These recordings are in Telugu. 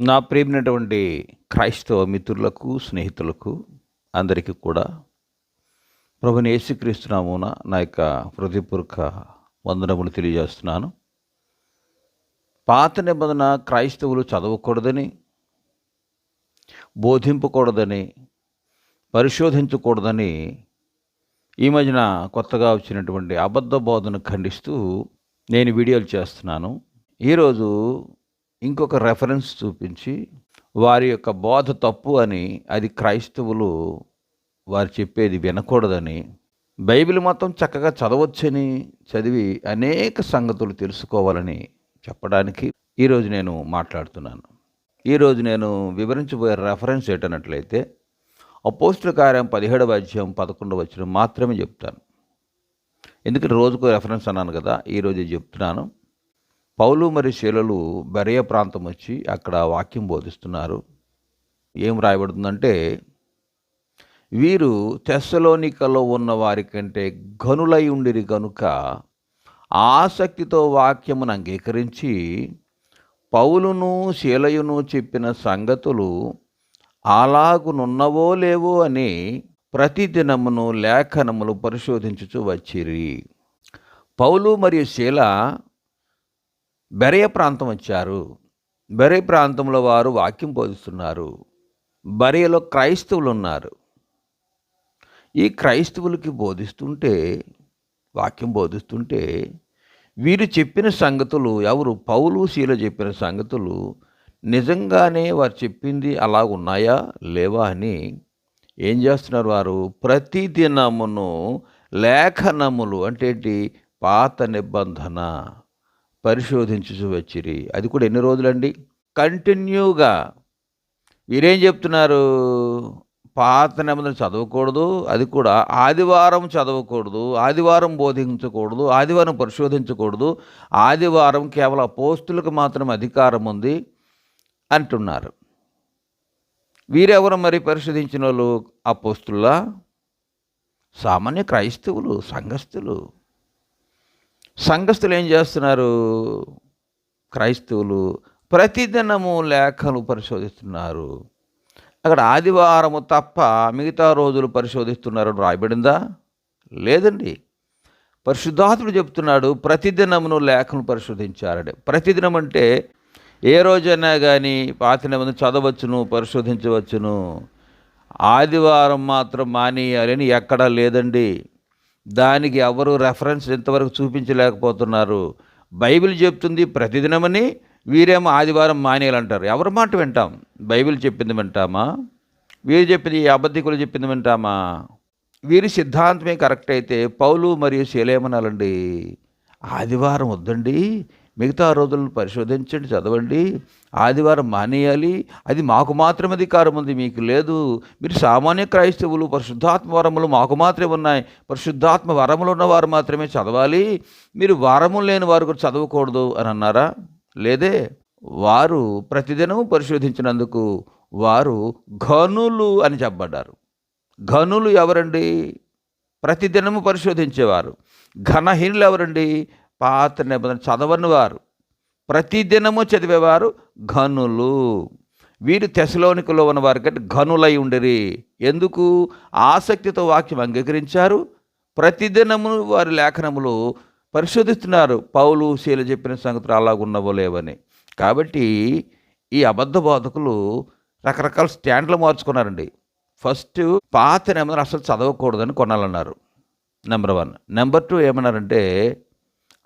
నా ప్రేమినటువంటి క్రైస్తవ మిత్రులకు స్నేహితులకు అందరికీ కూడా ప్రభుని యేసుక్రీస్తునామున నా యొక్క హృదయపూర్వక వందనములు తెలియజేస్తున్నాను. పాత నిబంధన క్రైస్తవులు చదవకూడదని బోధింపకూడదని పరిశోధించకూడదని ఈ మధ్యన కొత్తగా వచ్చినటువంటి అబద్ధ బోధన ఖండిస్తూ నేను వీడియోలు చేస్తున్నాను. ఈరోజు ఇంకొక రెఫరెన్స్ చూపించి వారి యొక్క బోధ తప్పు అని అది క్రైస్తవులు వారు చెప్పేది వినకూడదని బైబిల్ మొత్తం చక్కగా చదవచ్చని చదివి అనేక సంగతులు తెలుసుకోవాలని చెప్పడానికి ఈరోజు నేను మాట్లాడుతున్నాను. ఈరోజు నేను వివరించబోయే రెఫరెన్స్ ఏంటన్నట్లయితే అపోస్టుల కార్యం పదిహేడవ అధ్యాయం పదకొండవ వచ్చిన మాత్రమే చెప్తాను. ఎందుకంటే రోజుకో రెఫరెన్స్ అన్నాను కదా ఈరోజు చెప్తున్నాను. పౌలు మరియు శీలలు బెరయ ప్రాంతం వచ్చి అక్కడ వాక్యం బోధిస్తున్నారు. ఏం రాయబడుతుందంటే వీరు తెస్సలోనికలో ఉన్న వారి కంటే గనులై ఉండిరి గనుక ఆసక్తితో వాక్యమును అంగీకరించి పౌలును శీలయును చెప్పిన సంగతులు అలాగునున్నవో లేవో అని ప్రతిదినమును లేఖనములు పరిశోధించుచు వచ్చిరి. పౌలు మరియు శీల బెరయ ప్రాంతం వచ్చారు. బెరయ ప్రాంతంలో వారు వాక్యం బోధిస్తున్నారు. బరియలో క్రైస్తవులు ఉన్నారు. ఈ క్రైస్తవులకి బోధిస్తుంటే వాక్యం బోధిస్తుంటే వీరు చెప్పిన సంగతులు ఎవరు? పౌలు శీల చెప్పిన సంగతులు నిజంగానే వారు చెప్పింది అలా ఉన్నాయా? లేవా అని ఏం చేస్తున్నారు వారు? ప్రతిదినమును లేఖనములు అంటే పాత నిబంధన. పరిశోధించు వచ్చిరి. అది కూడా ఎన్ని రోజులండి? కంటిన్యూగా. వీరేం చెప్తున్నారు? పాత నిబంధన చదవకూడదు అది కూడా ఆదివారం చదవకూడదు ఆదివారం బోధించకూడదు ఆదివారం పరిశోధించకూడదు ఆదివారం కేవలం పోస్టులకు మాత్రం అధికారం ఉంది అంటున్నారు. వీరెవరు మరి పరిశోధించిన వాళ్ళు ఆ అపోస్తులా? సామాన్య క్రైస్తవులు సంఘస్థులు. సంఘస్థులు ఏం చేస్తున్నారు? క్రైస్తవులు ప్రతిదినము లేఖలు పరిశోధిస్తున్నారు. అక్కడ ఆదివారము తప్ప మిగతా రోజులు పరిశోధిస్తున్నారని రాయబడిందా? లేదండి. పరిశుద్ధాత్ముడు చెప్తున్నాడు ప్రతిదినమును లేఖను పరిశోధించారని ప్రతిదినం అంటే ఏ రోజైనా కానీ పాత నిబంధన చదవచ్చును పరిశోధించవచ్చును. ఆదివారం మాత్రం మానేయాలని ఎక్కడా లేదండి. దానికి ఎవరు రెఫరెన్స్ ఇంతవరకు చూపించలేకపోతున్నారు. బైబిల్ చెప్తుంది ప్రతిదినమని వీరేమో ఆదివారం మానేయాలంటారు. ఎవరి మాట వింటాం? బైబిల్ చెప్పింది వింటామా? వీరు చెప్పింది అబద్ధికులు చెప్పింది వింటామా? వీరి సిద్ధాంతమే కరెక్ట్ అయితే పౌలు మరియు శీలేమనాలండి ఆదివారం వద్దండి మిగతా రోజులను పరిశోధించండి చదవండి. ఆదివారం మానేయాలి. అది మాకు మాత్రమే అధికారం ఉంది మీకు లేదు. మీరు సామాన్య క్రైస్తవులు పరిశుద్ధాత్మ వరములు మాకు మాత్రమే ఉన్నాయి. పరిశుద్ధాత్మ వరములు ఉన్నవారు మాత్రమే చదవాలి. మీరు వరము లేని వారు కూడా చదవకూడదు అని అన్నారా? లేదే. వారు ప్రతిదినము పరిశోధించినందుకు వారు ఘనులు అని చెప్పబడ్డారు. ఘనులు ఎవరండి? ప్రతిదినము పరిశోధించేవారు. ఘనహీనులు ఎవరండి? పాత నిబంధన చదవని వారు. ప్రతిదినము చదివేవారు ఘనులు. వీరు తెశలోనికలో ఉన్నవారు కంటే ఘనులై ఉండరి. ఎందుకు? ఆసక్తితో వాక్యం అంగీకరించారు. ప్రతిదినము వారి లేఖనములు పరిశోధిస్తున్నారు. పౌలు శీల చెప్పిన సంగతులు అలాగున్నవో లేవని. కాబట్టి ఈ అబద్ధ బోధకులు రకరకాల స్టాండ్లు మార్చుకున్నారండి. ఫస్ట్ పాత నిబంధన అసలు చదవకూడదని కొనాలన్నారు. Number one. నెంబర్ టూ ఏమన్నారంటే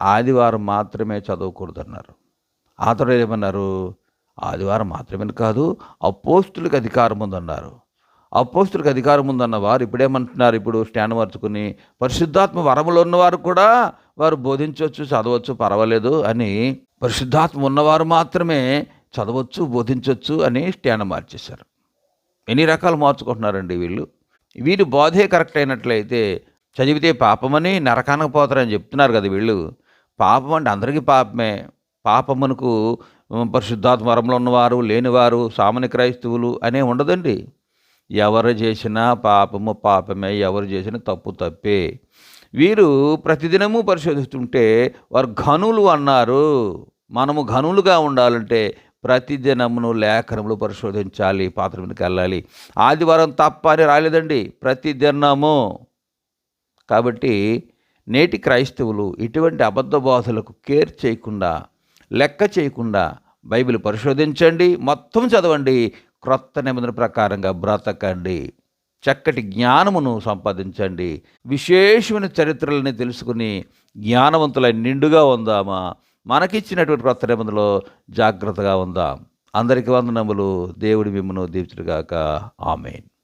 ఆదివారం మాత్రమే చదవకూడదు అన్నారు ఆ తర్వాత ఏమన్నారు? ఆదివారం మాత్రమే కాదు అపోస్తులకు అధికారం ఉందన్నారు. అపోస్తులకు అధికారం ఉందన్న వారు ఇప్పుడేమంటున్నారు? ఇప్పుడు స్టాండ్ మార్చుకుని పరిశుద్ధాత్మ వరములు ఉన్నవారు కూడా వారు బోధించవచ్చు చదవచ్చు పర్వాలేదు అని పరిశుద్ధాత్మ ఉన్నవారు మాత్రమే చదవచ్చు బోధించవచ్చు అని స్టాండ్ మార్చేశారు. ఎన్ని రకాలు మార్చుకుంటున్నారండి వీళ్ళు? వీరు బోధే కరెక్ట్ అయినట్లయితే చదివితే పాపమని నరకానికి పోతారని చెప్తున్నారు కదా వీళ్ళు. పాపం అంటే అందరికీ పాపమే. పాపమునకు పరిశుద్ధాత్మ వరంలో ఉన్నవారు లేనివారు సామాన్య క్రైస్తవులు అనే ఉండదండి. ఎవరు చేసినా పాపము పాపమే ఎవరు చేసినా తప్పు తప్పే. వీరు ప్రతిదినము పరిశోధిస్తుంటే వారు ఘనులు అన్నారు. మనము ఘనులుగా ఉండాలంటే ప్రతిదినమును లేఖనములు పరిశోధించాలి పాత్ర మీదకి వెళ్ళాలి. ఆదివారం తప్ప అని రాలేదండి. ప్రతిదినము. కాబట్టి నేటి క్రైస్తవులు ఇటువంటి అబద్ధ బోధలకు కేర్ చేయకుండా లెక్క చేయకుండా బైబిల్ పరిశోధించండి మొత్తం చదవండి క్రొత్త నిబంధన ప్రకారంగా బ్రతకండి చక్కటి జ్ఞానమును సంపాదించండి విశేషమైన చరిత్రలని తెలుసుకుని జ్ఞానవంతులై నిండుగా ఉందామా? మనకిచ్చినటువంటి క్రొత్త నిబంధనలో జాగ్రత్తగా ఉందాం. అందరికీ వందనములు. దేవుడి మిమ్మను దీవించుగాక ఆమెన్.